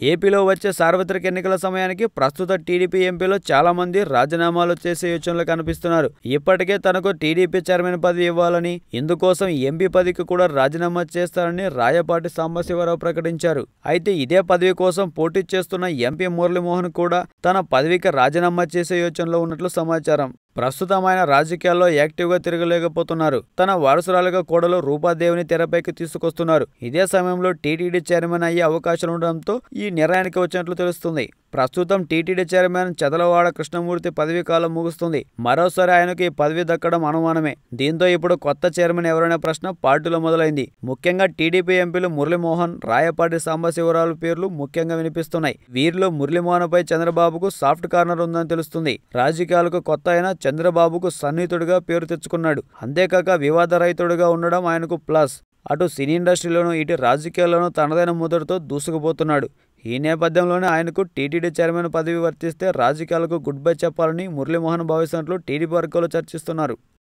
ఏపీలో వచ్చే సార్వత్రిక ఎన్నికల సమయానికి ప్రస్తుత టీడీపీ ఎంపీలో చాలా మంది రాజీనామాలు చేసే యోచనలు కనిపిస్తున్నారు. ఇప్పటికే తనకు టీడీపీ చైర్మన్ పదవి ఇవ్వాలని ఇందుకోసం ఎంపీ పదవికి కూడా రాజీనామా చేస్తారని రాయపాటి సాంబశివరావు ప్రకటించారు. అయితే ఇదే పదవి కోసం పోటీ చేస్తున్న ఎంపీ మురళీమోహన్ కూడా తన పదవికి రాజీనామా చేసే యోచనలో ఉన్నట్లు సమాచారం. ప్రస్తుతం ఆయన రాజకీయాల్లో యాక్టివ్గా తిరగలేకపోతున్నారు. తన వారసురాలుగా కోడలు రూపాదేవిని తెరపైకి తీసుకొస్తున్నారు. ఇదే సమయంలో టీటీడీ చైర్మన్ అయ్యే అవకాశాలు ఉండడంతో ఈ నిర్ణయానికి వచ్చినట్లు తెలుస్తుంది. ప్రస్తుతం టీటీడీ చైర్మన్ చదలవాడ కృష్ణమూర్తి పదవీ కాలం ముగుస్తుంది. మరోసారి ఆయనకు ఈ పదవి దక్కడం అనుమానమే. దీంతో ఇప్పుడు కొత్త చైర్మన్ ఎవరైనా ప్రశ్న పార్టీలో మొదలైంది. ముఖ్యంగా టీడీపీ ఎంపీలు మురళీమోహన్ రాయపాటి సాంబశివరావు పేర్లు ముఖ్యంగా వినిపిస్తున్నాయి. వీరిలో మురళీమోహన్పై చంద్రబాబుకు సాఫ్ట్ కార్నర్ ఉందని తెలుస్తుంది. రాజకీయాలకు కొత్త అయిన చంద్రబాబుకు సన్నిహితుడిగా పేరు తెచ్చుకున్నాడు. అంతేకాక వివాద రహితుడిగా ఉండడం ఆయనకు ప్లస్. అటు సినీ ఇండస్ట్రీలోనూ ఇటు రాజకీయాల్లోనూ తనదైన ముద్రతో దూసుకుపోతున్నాడు. ఈ నేపథ్యంలోనే ఆయనకు టీటీడీ చైర్మన్ పదవి వర్తిస్తే రాజకీయాలకు గుడ్ బై చెప్పాలని మురళీమోహన్ భావిస్తున్నట్లు టీడీపీ వర్గాలు చర్చిస్తున్నారు.